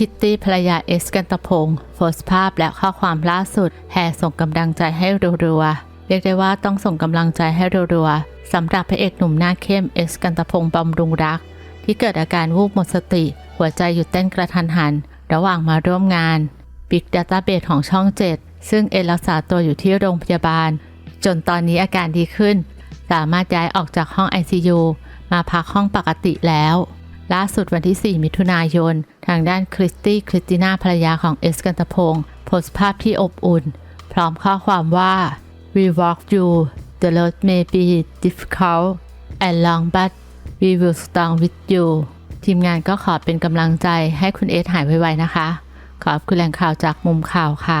คิตตี้ภรรยาเอสกันตพงศ์โพสต์ภาพและข้อความล่าสุด แห่ส่งกำลังใจให้รัวๆเรียกได้ว่าต้องส่งกำลังใจให้รัวๆสำหรับพระเอกหนุ่มหน้าเข้มเอสกันตพงศ์บำรุงรัก ที่เกิดอาการวูบหมดสติ หัวใจหยุดเต้นกระทันหัน ระหว่างมาร่วมงาน Big Database ของช่อง 7 ซึ่งเอรักษาตัวอยู่ที่โรงพยาบาล จนตอนนี้อาการดีขึ้น สามารถย้ายออกจากห้อง ICU มาพักห้องปกติแล้ว ล่าสุดวันที่ 4 มิถุนายน ทางด้านคริสตี้คริสติน่าภรรยาของเอสกันตพงศ์โพสต์ภาพที่อบอุ่น พร้อมข้อความว่า we walk you the road may be difficult and long but we will stand with you ทีมงานก็ขอเป็นกำลังใจให้คุณเอสหายไวๆนะคะ ขอบคุณแหล่งข่าวจากมุมข่าวค่ะ